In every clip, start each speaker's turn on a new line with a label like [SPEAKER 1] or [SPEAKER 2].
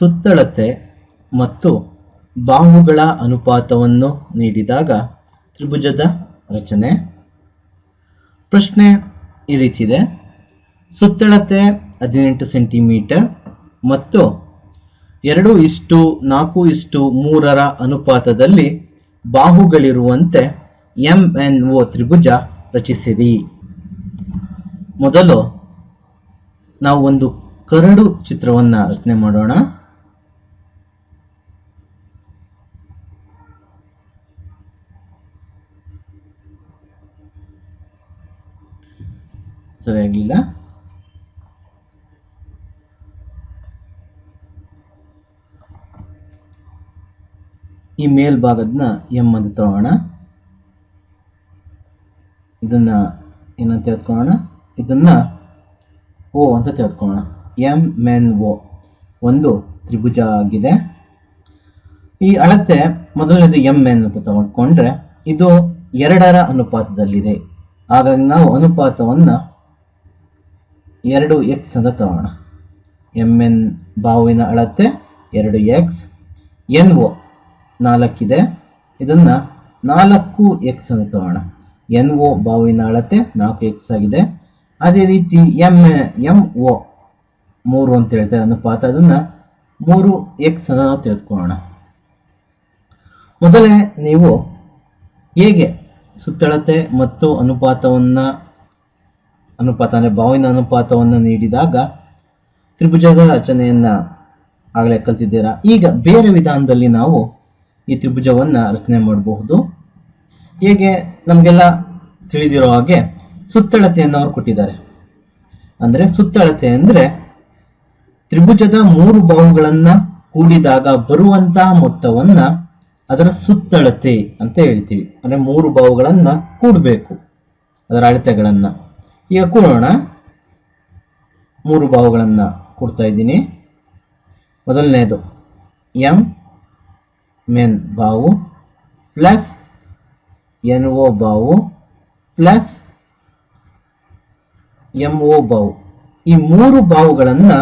[SPEAKER 1] ಸುತ್ತಳತೆ ಮತ್ತು ಬಾಹುಗಳ ಅನುಪಾತವನ್ನು ನೀಡಿದಾಗ ತ್ರಿಭುಜದ ರಚನೆ. ಪ್ರಶ್ನೆ ಈ ರೀತಿ ಇದೆ ಸುತ್ತಳತೆ ಹದಿನೆಂಟು ಸೆಂಟಿಮೀಟರ್ ಮತ್ತು ಎರಡು ಇಷ್ಟು, ನಾಲ್ಕು ಇಷ್ಟು, ಮೂರರ ಅನುಪಾತದಲ್ಲಿ ಬಾಹುಗಳಿರುವಂತೆ ಎಂ ಎನ್ ಒ ತ್ರಿಭುಜ ರಚಿಸಿರಿ. ಮೊದಲು ನಾವು ಒಂದು ಕರಡು ಚಿತ್ರವನ್ನು ರಚನೆ ಮಾಡೋಣ. ಈ ಮೇಲ್ಭಾಗದನ್ನ ಎಂ ಅಂತ ತಗೋಣ. ಇದನ್ನ ಏನಂತ ತೆಗೆದುಕೊಳ್ಳೋಣ ಇದನ್ನ ಓ ಅಂತ ತೆಗೆದುಕೊಳ್ಳೋಣ ಎಂ ಮೆನ್ ಓ ಒಂದು ತ್ರಿಭುಜ ಆಗಿದೆ. ಈ ಅಳತೆ ಮೊದಲನೇದು ಎಂ ಎನ್ ಅಂತ ತಗೊಂಡ್ಕೊಂಡ್ರೆ ಇದು ಎರಡರ ಅನುಪಾತದಲ್ಲಿದೆ. ಹಾಗಾಗಿ ನಾವು ಅನುಪಾತವನ್ನ ಎರಡು ಎಕ್ಸ್ ಅಂತ ತಗೋಣ. ಎಂ ಎನ್ ಬಾವಿನ ಅಳತೆ ಎರಡು ಎಕ್ಸ್ ಎನ್ ಒ ನಾಲ್ಕಿದೆ. ಇದನ್ನ ನಾಲ್ಕು ಎಕ್ಸ್ ಅಂತ ತಗೋಣ. ಎನ್ ಒ ಬಾವಿನ ಅಳತೆ ನಾಲ್ಕು ಎಕ್ಸ್ ಆಗಿದೆ. ಅದೇ ರೀತಿ ಎಂ ಎಂ ಒ ಮೂರು ಅಂತ ಹೇಳ್ತಾರೆ ಅನುಪಾತ ಅದನ್ನ ಮೂರು ಎಕ್ಸ್ ಅನ್ನ ನಾವು ಮೊದಲೇ ನೀವು ಹೇಗೆ ಸುತ್ತಳತೆ ಮತ್ತು ಅನುಪಾತವನ್ನ, ಅನುಪಾತ ಅಂದರೆ ಬಾವಿನ ಅನುಪಾತವನ್ನು ನೀಡಿದಾಗ ತ್ರಿಭುಜದ ರಚನೆಯನ್ನ ಆಗಲೇ ಕಲ್ತಿದ್ದೀರಾ? ಈಗ ಬೇರೆ ವಿಧಾನದಲ್ಲಿ ನಾವು ಈ ತ್ರಿಭುಜವನ್ನ ರಚನೆ ಮಾಡಬಹುದು. ಹೇಗೆ? ನಮಗೆಲ್ಲ ತಿಳಿದಿರೋ ಹಾಗೆ ಸುತ್ತಳತೆಯನ್ನು ಅವರು ಕೊಟ್ಟಿದ್ದಾರೆ. ಅಂದ್ರೆ ಸುತ್ತಳತೆ ಅಂದ್ರೆ ತ್ರಿಭುಜದ ಮೂರು ಬಾಹುಗಳನ್ನು ಕೂಡಿದಾಗ ಬರುವಂತಹ ಮೊತ್ತವನ್ನ ಅದರ ಸುತ್ತಳತೆ ಅಂತ ಹೇಳ್ತೀವಿ. ಅಂದ್ರೆ ಮೂರು ಬಾಹುಗಳನ್ನು ಕೂಡಬೇಕು ಅದರ ಅಳತೆಗಳನ್ನು. ಈಗ ಕೂಡೋಣ. ಮೂರು ಬಾಹುಗಳನ್ನು ಕೊಡ್ತಾ ಇದ್ದೀನಿ. ಮೊದಲನೇದು ಎಂ ಬಾವು ಪ್ಲಸ್ ಎನ್ ಒ ಬಾವು ಪ್ಲಸ್ ಎಂ ಒ ಬಾವು. ಈ ಮೂರು ಬಾವುಗಳನ್ನು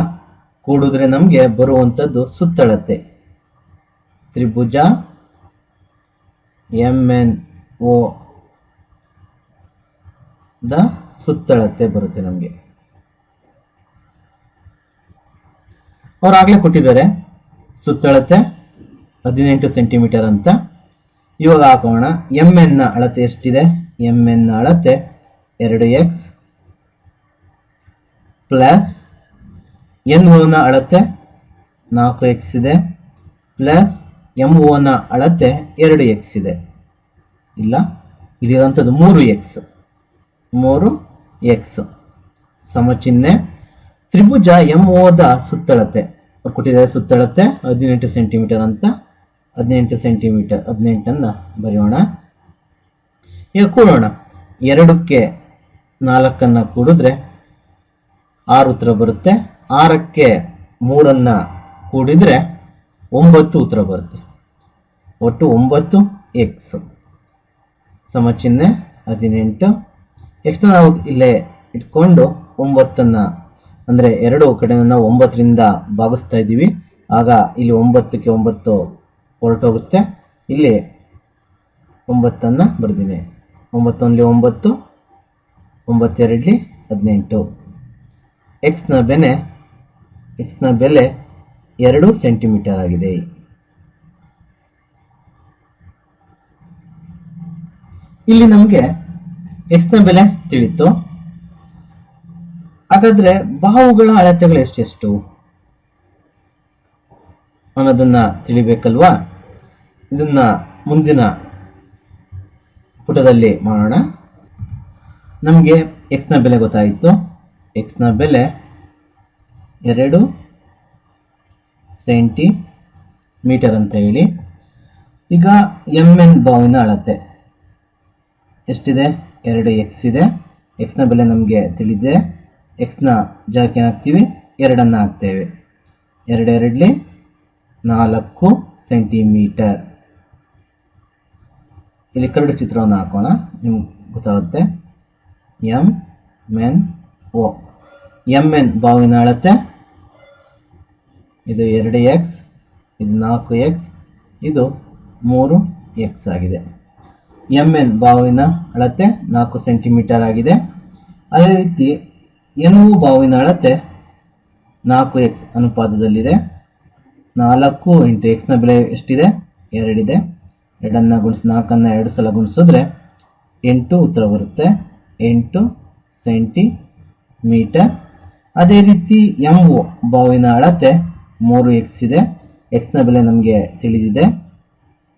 [SPEAKER 1] ಕೂಡಿದ್ರೆ ನಮಗೆ ಬರುವಂಥದ್ದು ಸುತ್ತಳತೆ. ತ್ರಿಭುಜ ಎಂ ಎನ್ ಒ ದ ಸುತ್ತಳತೆ ಬರುತ್ತೆ ನಮಗೆ. ಅವ್ರು ಆಗ್ಲೇ ಕೊಟ್ಟಿದ್ದಾರೆ ಸುತ್ತಳತೆ. ಹದಿನೆಂಟು ಸೆಂಟಿಮೀಟರ್ ಅಂತ. ಇವಾಗ ಹಾಕೋಣ. ಎಂ ಎನ್ನ ಅಳತೆ ಎಷ್ಟಿದೆ? ಎಂ ಎನ್ನ ಅಳತೆ ಎರಡು ಎಕ್ಸ್ ಪ್ಲಸ್ ಎನ್ನ ಅಳತೆ ನಾಲ್ಕು ಎಕ್ಸ್ ಇದೆ ಪ್ಲಸ್ ಎಂ ನ ಅಳತೆ ಎರಡು ಎಕ್ಸ್ ಇದೆ. ಇಲ್ಲ? ಇಲ್ಲಿರುವಂಥದ್ದು ಮೂರು ಎಕ್ಸ್ ಮೂರು ಎಕ್ಸ್ ಸಮಚಿಹ್ನೆ. ತ್ರಿಭುಜ ಎಂ ಓದ ಸುತ್ತಳತೆ. ಕೊಟ್ಟಿದ್ದಾರೆ ಸುತ್ತಳತೆ, ಹದಿನೆಂಟು ಸೆಂಟಿಮೀಟರ್ ಅಂತ. ಹದಿನೆಂಟು ಸೆಂಟಿಮೀಟರ್, ಹದಿನೆಂಟನ್ನು ಬರೆಯೋಣ. ಈಗ ಕೂಡೋಣ. ಎರಡಕ್ಕೆ ನಾಲ್ಕನ್ನು ಕೂಡಿದ್ರೆ ಆರು ಉತ್ತರ ಬರುತ್ತೆ. ಆರಕ್ಕೆ ಮೂರನ್ನು ಕೂಡಿದರೆ ಒಂಬತ್ತು ಉತ್ತರ ಬರುತ್ತೆ. ಒಟ್ಟು ಒಂಬತ್ತು ಎಕ್ಸ್ ಸಮಚಿಹ್ನೆ ಹದಿನೆಂಟು. ಎಕ್ಸ್ ನಾವು ಇಲ್ಲೇ ಇಟ್ಕೊಂಡು ಒಂಬತ್ತನ್ನು, ಅಂದ್ರೆ ಎರಡು ಕಡೆ ನಾವು ಒಂಬತ್ತರಿಂದ ಭಾಗಿಸ್ತಾ ಇದ್ದೀವಿ. ಆಗ ಇಲ್ಲಿ ಒಂಬತ್ತಕ್ಕೆ ಒಂಬತ್ತು ಹೊರಟೋಗುತ್ತೆ. ಇಲ್ಲಿ ಒಂಬತ್ತನ್ನು ಬರೆದಿದೆ. ಒಂಬತ್ತೊಂದಲಿ ಒಂಬತ್ತು, ಒಂಬತ್ತೆರಡಲಿ ಹದಿನೆಂಟು. ಎಕ್ಸ್ನ ಬೆಲೆ ಎಕ್ಸ್ನ ಬೆಲೆ ಎರಡು ಸೆಂಟಿಮೀಟರ್ ಆಗಿದೆ. ಇಲ್ಲಿ ನಮಗೆ ಎಕ್ಸ್ನ ಬೆಲೆ ತಿಳಿತು ಹಾಗಾದ್ರೆ ಬಾಹುಗಳ ಅಳತೆಗಳು ಎಷ್ಟೆಷ್ಟು? ಅನ್ನೋದನ್ನ ತಿಳಿಬೇಕಲ್ವಾ? ಇದನ್ನ ಮುಂದಿನ ಪುಟದಲ್ಲಿ ಮಾಡೋಣ. ನಮಗೆ ಎಕ್ಸ್ನ ಬೆಲೆ ಗೊತ್ತಾಯಿತು. ಎಕ್ಸ್ನ ಬೆಲೆ ಎರಡು ಸೆಂಟಿ ಮೀಟರ್ ಅಂತ ಹೇಳಿ. ಈಗ ಎಂ ಎನ್ ಬಾವಿನ ಅಳತೆ. ಎಷ್ಟಿದೆ? ಎರಡು ಎಕ್ಸ್ ಇದೆ. ಎಕ್ಸ್ನ ಬೆಲೆ ನಮಗೆ ತಿಳಿದಿದೆ ಎಕ್ಸ್ನ ಜಾಕೆ ಹಾಕ್ತೀವಿ. ಎರಡನ್ನು ಹಾಕ್ತೇವೆ. ಎರಡೆರಡಲಿ ನಾಲ್ಕು ಸೆಂಟಿಮೀಟರ್. ಇಲ್ಲಿ ಕರಡು ಚಿತ್ರವನ್ನು ಹಾಕೋಣ. ನಿಮ್ಗೆ ಗೊತ್ತಾಗುತ್ತೆ. M N O M N ಬಾವಿನ ಅಳತೆ. ಇದು ಎರಡು ಎಕ್ಸ್ ಇದು ನಾಲ್ಕು ಎಕ್ಸ್ ಇದು ಮೂರು ಎಕ್ಸ್ ಆಗಿದೆ. ಎಂ ಎನ್ ಬಾವಿನ ಅಳತೆ ನಾಲ್ಕು ಸೆಂಟಿಮೀಟರ್ ಆಗಿದೆ. ಅದೇ ರೀತಿ ಎನ್ ಓ ಬಾವಿನ ಅಳತೆ ನಾಲ್ಕು ಎಕ್ಸ್ ಅನುಪಾತದಲ್ಲಿದೆ. ನಾಲ್ಕು ಇಂಟು ಎಕ್ಸ್ನ ಬೆಲೆ ಎಷ್ಟಿದೆ? ಎರಡಿದೆ ಎರಡನ್ನ ಗುಣಿಸಿ ನಾಲ್ಕನ್ನ ಎರಡು ಸಲ ಗುಣಿಸಿದ್ರೆ ಎಂಟು ಉತ್ತರ ಬರುತ್ತೆ. ಎಂಟು ಸೆಂಟಿಮೀಟರ್ ಅದೇ ರೀತಿ ಎಂ ಬಾವಿನ ಅಳತೆ ಮೂರು ಎಕ್ಸ್ ಇದೆ. ಎಕ್ಸ್ನ ಬೆಲೆ ನಮಗೆ ತಿಳಿದಿದೆ.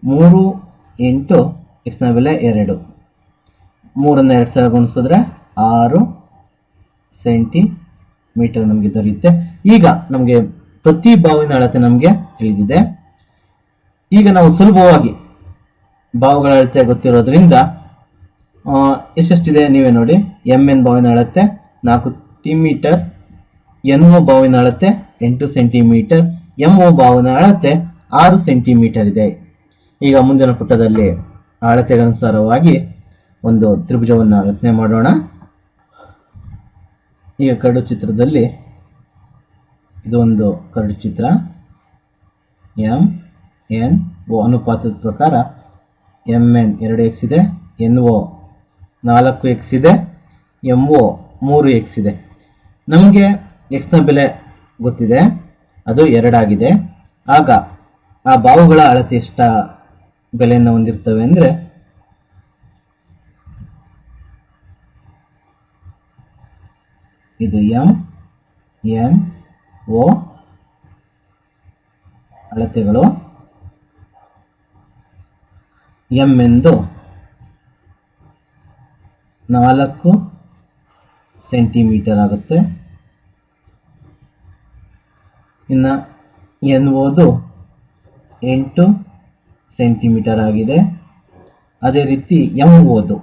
[SPEAKER 1] ಮೂರು ಎಂಟು ಎಕ್ಸ್ನ ಬೆಲೆ ಎರಡು. ಮೂರನ್ನ ಎರಡು ಸಲ ಗುಣಿಸಿದ್ರೆ ಆರು ಸೆಂಟಿಮೀಟರ್ ನಮಗೆ ದೊರೆಯುತ್ತೆ. ಈಗ ನಮಗೆ ಪ್ರತಿ ಬಾವಿನ ಅಳತೆ ನಮಗೆ ತಿಳಿದಿದೆ. ಈಗ ನಾವು ಸುಲಭವಾಗಿ ಬಾವುಗಳ ಅಳತೆ ಗೊತ್ತಿರೋದ್ರಿಂದ ಎಷ್ಟೆಷ್ಟಿದೆ ನೀವೇ ನೋಡಿ ಎಂ ಎನ್ ಬಾವಿನ ಅಳತೆ, ನಾಲ್ಕು ಮೀಟರ್ ಎನ್ ಒ ಬಾವಿನ ಅಳತೆ, ಎಂಟು ಸೆಂಟಿಮೀಟರ್ ಎಂ ಒ ಬಾವಿನ ಅಳತೆ, ಆರು ಸೆಂಟಿಮೀಟರ್ ಇದೆ. ಈಗ ಮುಂದಿನ ಪುಟದಲ್ಲಿ ಅಳತೆಗನುಸಾರವಾಗಿ ಒಂದು ತ್ರಿಭುಜವನ್ನು ರಚನೆ ಮಾಡೋಣ. ಈಗ ಕರಡು ಚಿತ್ರದಲ್ಲಿ ಇದು ಒಂದು ಕರಡು ಚಿತ್ರ. ಎಂ ಎನ್ ಒ ಅನುಪಾತದ ಪ್ರಕಾರ ಎಂ ಎನ್ ಎರಡು ಎಕ್ಸ್ ಇದೆ ಎನ್ ಒ ನಾಲ್ಕು ಎಕ್ಸ್ ಇದೆ ಎಂ ಒ ಮೂರು ಎಕ್ಸ್ ಇದೆ. ನಮಗೆ ಎಕ್ಸ್ನ ಬೆಲೆ ಗೊತ್ತಿದೆ, ಅದು ಎರಡಾಗಿದೆ ಆಗ ಆ ಬಾವುಗಳ ಅಳತೆ ಎಷ್ಟ ಬೆಲೆಯನ್ನು ಹೊಂದಿರ್ತವೆ ಅಂದರೆ ಇದು ಎಂ ಎನ್ ಒ ಅಳತೆಗಳು ಎಂ ಎಂದು ನಾಲ್ಕು ಸೆಂಟಿಮೀಟರ್ ಆಗುತ್ತೆ. ಇನ್ನು ಎನ್ ಓದು ಎಂಟು ಸೆಂಟಿಮೀಟರ್ ಆಗಿದೆ. ಅದೇ ರೀತಿ ಎಂ ಓದು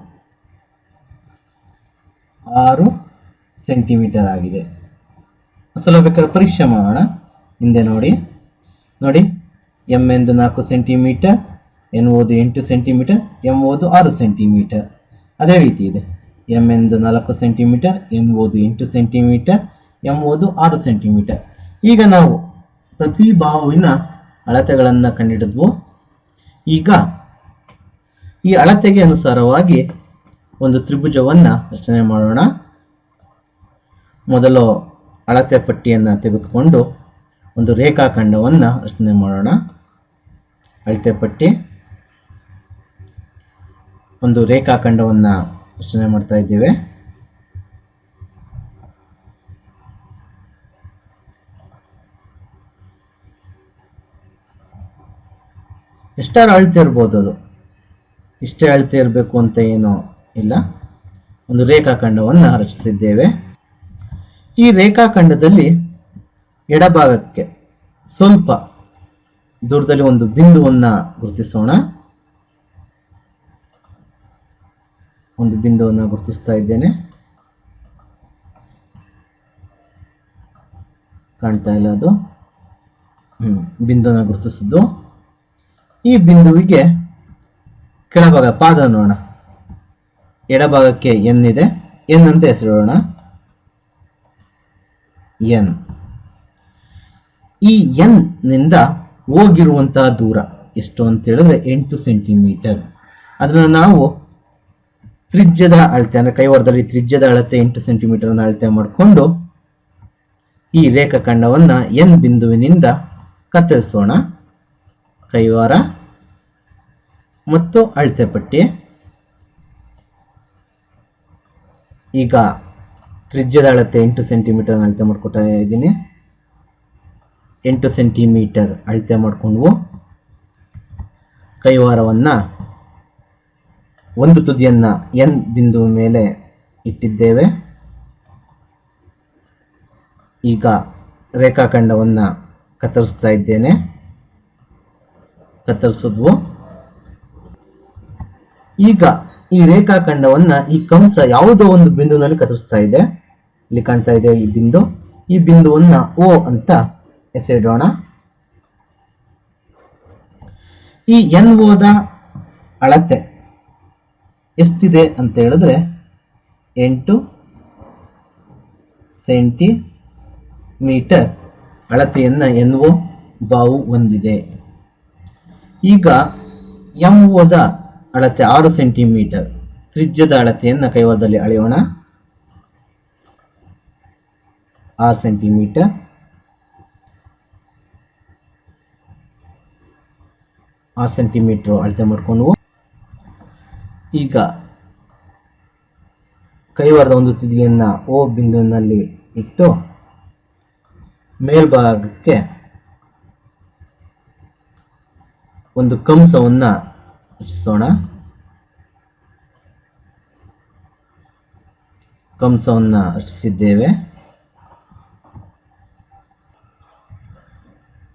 [SPEAKER 1] ಆರು ಸೆಂಟಿಮೀಟರ್ ಆಗಿದೆ. ಸ್ವಲ್ಪ ಬೇಕಾದ್ರೆ ಪರೀಕ್ಷೆ ಮಾಡೋಣ. ಹಿಂದೆ ನೋಡಿ. ನೋಡಿ, ಎಂ ಎಂದು ನಾಲ್ಕು ಸೆಂಟಿಮೀಟರ್ ಎನ್ ಓದು ಎಂಟು ಸೆಂಟಿಮೀಟರ್ ಎಂ ಓದು ಆರು ಸೆಂಟಿಮೀಟರ್ ಅದೇ ರೀತಿ ಇದೆ. ಎಂ ಎಂದು ನಾಲ್ಕು ಸೆಂಟಿಮೀಟರ್ ಎನ್ ಓದು ಎಂಟು ಸೆಂಟಿಮೀಟರ್ ಎಂ ಓದು ಆರು ಸೆಂಟಿಮೀಟರ್ ಈಗ ನಾವು ಪ್ರತಿ ಬಾಹುವಿನ ಅಳತೆಗಳನ್ನು ಕಂಡಿಡಿದ್ವು ಈಗ ಈ ಅಳತೆಗೆ ಅನುಸಾರವಾಗಿ ಒಂದು ತ್ರಿಭುಜವನ್ನು ರಚನೆ ಮಾಡೋಣ. ಮೊದಲು ಅಳತೆ ಪಟ್ಟಿಯನ್ನು ತೆಗೆದುಕೊಂಡು ಒಂದು ರೇಖಾಖಂಡವನ್ನು ರಚನೆ ಮಾಡೋಣ. ಅಳತೆ ಪಟ್ಟಿ. ಒಂದು ರೇಖಾಖಂಡವನ್ನು ರಚನೆ ಮಾಡ್ತಾ ಇದ್ದೇವೆ. ಎಷ್ಟಾರು ಅಳತೆ ಇರ್ಬೋದು ಅದು? ಇಷ್ಟೇ ಅಳತೆ ಇರಬೇಕು ಅಂತ ಏನು ಇಲ್ಲ. ಒಂದು ರೇಖಾಖಂಡವನ್ನು ರಚಿಸಿದ್ದೇವೆ. ಈ ರೇಖಾಖಂಡದಲ್ಲಿ ಎಡಭಾಗಕ್ಕೆ ಸ್ವಲ್ಪ ದೂರದಲ್ಲಿ ಒಂದು ಬಿಂದುವನ್ನು ಗುರುತಿಸೋಣ. ಒಂದು ಬಿಂದುವನ್ನು ಗುರುತಿಸ್ತಾ ಇದ್ದೇನೆ. ಕಾಣ್ತಾ ಇಲ್ಲ ಅದು. ಹ್ಮ್, ಬಿಂದುವನ್ನು ಗುರುತಿಸಿದ್ದು. ಈ ಬಿಂದುವಿಗೆ ಕೆಳಭಾಗ ಪಾದ ನೋಡೋಣ. ಎಡಭಾಗಕ್ಕೆ ಎನ್ ಇದೆ. ಎನ್ ಅಂತ ಹೆಸರಿಡೋಣ. ಎನ್. ಈ ಎನ್ನಿಂದ ಹೋಗಿರುವಂತಹ ದೂರ. ಎಷ್ಟು ಅಂತ ಹೇಳಿದ್ರೆ ಎಂಟು ಸೆಂಟಿಮೀಟರ್. ಅದನ್ನು ನಾವು ತ್ರಿಜ್ಯದ ಅಳತೆ, ಅಂದ್ರೆ ಕೈವಾರದಲ್ಲಿ ತ್ರಿಜ್ಯದ ಅಳತೆ ಎಂಟು ಸೆಂಟಿಮೀಟರ್ ಅನ್ನು ಅಳತೆ ಮಾಡಿಕೊಂಡು ಈ ರೇಖಾಖಂಡವನ್ನು ಎನ್ ಬಿಂದುವಿನಿಂದ ಕತ್ತರಿಸೋಣ. ಕೈವಾರ ಮತ್ತು ಅಳತೆ ಪಟ್ಟಿ. ಈಗ ತ್ರಿಜ್ಯದ ಅಳತೆ ಎಂಟು ಸೆಂಟಿಮೀಟರ್ ಅಳತೆ ಮಾಡ್ಕೊತಾ ಇದ್ದೀನಿ. ಎಂಟು ಸೆಂಟಿಮೀಟರ್ ಅಳತೆ ಮಾಡಿಕೊಂಡು ಕೈವಾರವನ್ನ ಒಂದು ತುದಿಯನ್ನ ಎನ್ ಬಿಂದು ಮೇಲೆ ಇಟ್ಟಿದ್ದೇವೆ. ಈಗ ರೇಖಾಖಂಡವನ್ನು ಕತ್ತರಿಸ್ತಾ ಇದ್ದೇನೆ. ಕತ್ತರಿಸಿದ್ವು ಈಗ ಈ ರೇಖಾಖಂಡವನ್ನು ಈ ಕಂಸ ಯಾವುದೋ ಒಂದು ಬಿಂದುವಿನಲ್ಲಿ ಕತ್ತರಿಸ್ತಾ ಇದೆ. ಇಲ್ಲಿ ಕಾಣ್ತಾ ಇದೆ ಈ ಬಿಂದು. ಈ ಬಿಂದುವನ್ನ ಓ ಅಂತ ಹೆಸರಿಡೋಣ. ಈ ಎನ್ ಓದ ಅಳತೆ ಎಷ್ಟಿದೆ ಅಂತ ಹೇಳಿದ್ರೆ ಎಂಟು ಸೆಂಟಿಮೀಟರ್ ಅಳತೆಯನ್ನ ಎನ್ ಒ ಬಾವು ಹೊಂದಿದೆ. ಈಗ ಎಂ ಓದ ಅಳತೆ ಆರು ಸೆಂಟಿಮೀಟರ್. ತ್ರಿಜ್ಯದ ಅಳತೆಯನ್ನ ಕೈವಾದಲ್ಲಿ ಅಳೆಯೋಣ. ಆರು ಸೆಂಟಿಮೀಟರ್. ಆರು ಸೆಂಟಿಮೀಟರ್ ಅಳತೆ ಮಾಡ್ಕೊಂಡು ಈಗ ಕೈವಾರದ ಒಂದು ತುದಿಯನ್ನ ಓ ಬಿಂದುವಿನಲ್ಲಿ ಇಟ್ಟು ಮೇಲ್ಭಾಗಕ್ಕೆ ಒಂದು ಕಂಸವನ್ನು ರಚಿಸೋಣ ಕಂಸವನ್ನು ರಚಿಸಿದ್ದೇವೆ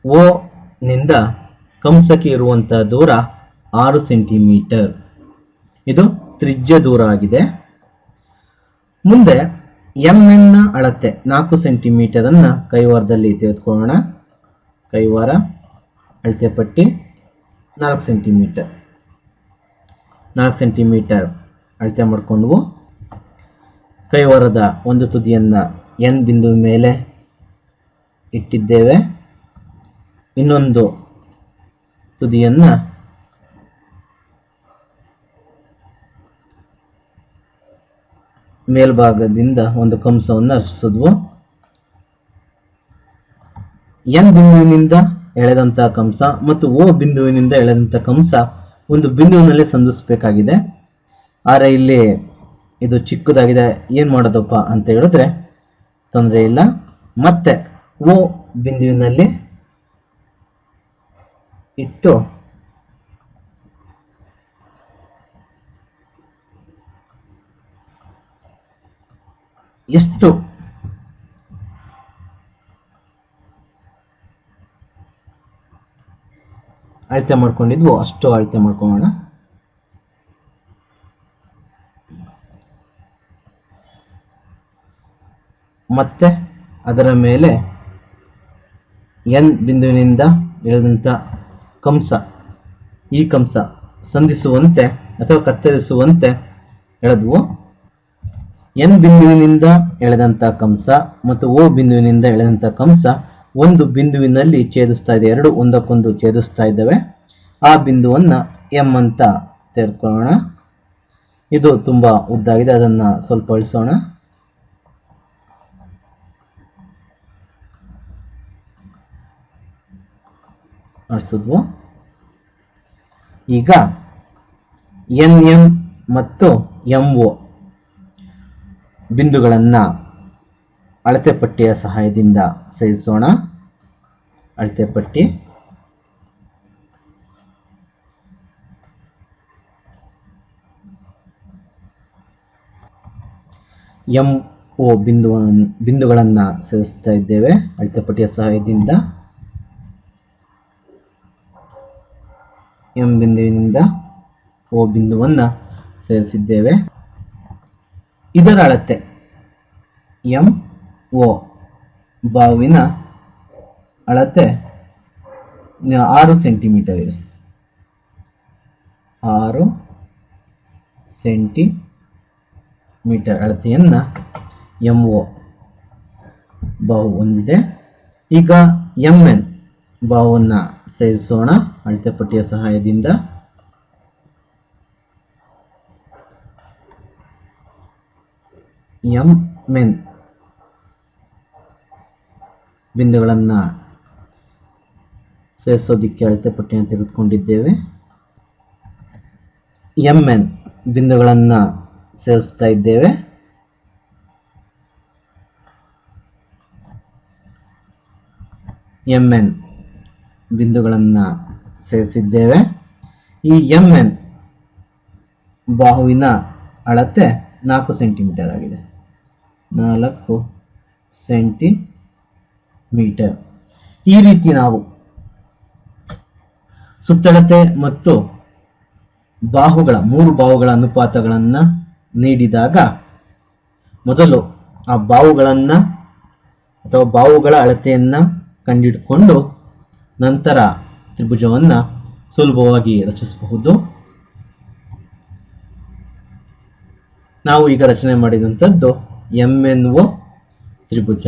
[SPEAKER 1] ಓ ನಿಂದ ಕಂಸಕ್ಕೆ ಇರುವಂತಹ ದೂರ ಆರು ಸೆಂಟಿಮೀಟರ್. ಇದು ತ್ರಿಜ್ಯ ದೂರ ಆಗಿದೆ. ಮುಂದೆ ಎಂ ಎನ್ನ ಅಳತೆ ನಾಲ್ಕು ಸೆಂಟಿಮೀಟರ್ ಅನ್ನ ಕೈವಾರದಲ್ಲಿ ತೆಗೆದುಕೊಳ್ಳೋಣ. ಕೈವಾರ, ಅಳತೆ ಪಟ್ಟಿ, ನಾಲ್ಕು ಸೆಂಟಿಮೀಟರ್ ನಾಲ್ಕು ಸೆಂಟಿಮೀಟರ್ ಅಳತೆ ಮಾಡಿಕೊಂಡು ಕೈವಾರದ ಒಂದು ತುದಿಯನ್ನ ಎನ್ ಬಿಂದು ಮೇಲೆ ಇಟ್ಟಿದ್ದೇವೆ. ಇನ್ನೊಂದು ತುದಿಯನ್ನ ಮೇಲ್ಭಾಗದಿಂದ ಒಂದು ಕಂಸವನ್ನು ರಚಿಸಿದ್ವು ಎನ್ ಬಿಂದುವಿನಿಂದ ಎಳೆದಂತಹ ಕಂಸ ಮತ್ತು ಓ ಬಿಂದುವಿನಿಂದ ಎಳೆದಂತಹ ಕಂಸ ಒಂದು ಬಿಂದುವಿನಲ್ಲಿ ಸಂಧಿಸಬೇಕಾಗಿದೆ. ಆದರೆ ಇಲ್ಲಿ ಇದು ಚಿಕ್ಕದಾಗಿದೆ. ಏನ್ ಮಾಡೋದಪ್ಪ ಅಂತ ಹೇಳಿದ್ರೆ, ತೊಂದರೆ ಇಲ್ಲ. ಮತ್ತೆ ಓ ಬಿಂದುವಿನಲ್ಲಿ ಇಟ್ಟು ಎಷ್ಟು? ಅಳತೆ ಮಾಡ್ಕೊಂಡಿದ್ವು, ಅಷ್ಟು ಆಯ್ಕೆ ಮಾಡ್ಕೊಳ್ಳೋಣ. ಮತ್ತೆ ಅದರ ಮೇಲೆ ಎನ್ ಬಿಂದುವಿನಿಂದ ಎಳೆದಂತ ಕಂಸ, ಈ ಕಂಸ ಸಂಧಿಸುವಂತೆ ಅಥವಾ ಕತ್ತರಿಸುವಂತೆ ಎಳೆದ್ವು. ಎನ್ ಬಿಂದುವಿನಿಂದ ಎಳೆದಂಥ ಕಂಸ ಮತ್ತು ಓ ಬಿಂದುವಿನಿಂದ ಎಳೆದಂಥ ಕಂಸ ಒಂದು ಬಿಂದುವಿನಲ್ಲಿ ಛೇದಿಸ್ತಾ ಇದೆ, ಎರಡು ಒಂದಕ್ಕೊಂದು ಛೇದಿಸ್ತಾ ಇದ್ದಾವೆ. ಆ ಬಿಂದುವನ್ನ ಎಂ ಅಂತ ತೆಗೆದುಕೊಳ್ಳೋಣ ಇದು ತುಂಬಾ ಉದ್ದಾಗಿದೆ, ಅದನ್ನ ಸ್ವಲ್ಪ ಅಳಿಸೋಣ. ಅಳಿಸಿದ್ವು. ಈಗ ಎನ್ ಎಂ ಮತ್ತು ಎಂ ಒ ಬಿಂದುಗಳನ್ನ ಅಳತೆ ಪಟ್ಟಿಯ ಸಹಾಯದಿಂದ ಸೇರಿಸೋಣ. ಅಳತೆ ಪಟ್ಟಿ. ಎಂ, ಓ ಬಿಂದುವನ್ನು ಬಿಂದುಗಳನ್ನು ಸೇರಿಸ್ತಾ ಇದ್ದೇವೆ. ಅಳತೆ ಪಟ್ಟಿಯ ಸಹಾಯದಿಂದ. ಎಂ ಬಿಂದುವಿನಿಂದ ಓ ಬಿಂದುವನ್ನು ಸೇರಿಸಿದ್ದೇವೆ. ಇದರ ಅಳತೆ ಎಂ ಓ ಬಾವಿನ ಅಳತೆ ಆರು ಸೆಂಟಿಮೀಟರ್ ಇದೆ. ಆರು ಸೆಂಟಿಮೀಟರ್ ಅಳತೆಯನ್ನ ಎಂ ಒ ಬಾವು ಹೊಂದಿದೆ. ಈಗ ಎಂ ಎನ್ ಬಾವನ್ನು ಸೇರಿಸೋಣ. ಅಳತೆ ಪಟ್ಟಿಯ ಸಹಾಯದಿಂದ ಎಂ ಮೆನ್ ಬಿಂದುಗಳನ್ನು ಸೇರಿಸೋದಿಕ್ಕೆ ಅಳತೆ ಪಟ್ಟಿಯನ್ನು ತೆಗೆದುಕೊಂಡಿದ್ದೇವೆ ಎಂ ಎನ್ ಬಿಂದುಗಳನ್ನು ಸೇರಿಸ್ತಾ ಇದ್ದೇವೆ ಎಂ ಎನ್ ಬಿಂದುಗಳನ್ನು ಸೇರಿಸಿದ್ದೇವೆ ಈ ಎಂ ಎನ್ ಬಾಹುವಿನ ಅಳತೆ ನಾಲ್ಕು ಸೆಂಟಿಮೀಟರ್ ಆಗಿದೆ ನಾಲ್ಕು ಸೆಂಟಿಮೀಟರ್. ಈ ರೀತಿ ನಾವು ಸುತ್ತಳತೆ ಮತ್ತು ಬಾಹುಗಳ ಮೂರು ಬಾಹುಗಳ ಅನುಪಾತಗಳನ್ನು ನೀಡಿದಾಗ ಮೊದಲು ಆ ಬಾವುಗಳನ್ನು ಅಥವಾ ಬಾವುಗಳ ಅಳತೆಯನ್ನು ಕಂಡಿಡ್ಕೊಂಡು ನಂತರ ತ್ರಿಭುಜವನ್ನು ಸುಲಭವಾಗಿ ರಚಿಸಬಹುದು. ನಾವು ಈಗ ರಚನೆ ಮಾಡಿದಂಥದ್ದು ಎಂ ಎನ್ ಒ ತ್ರಿಭುಜ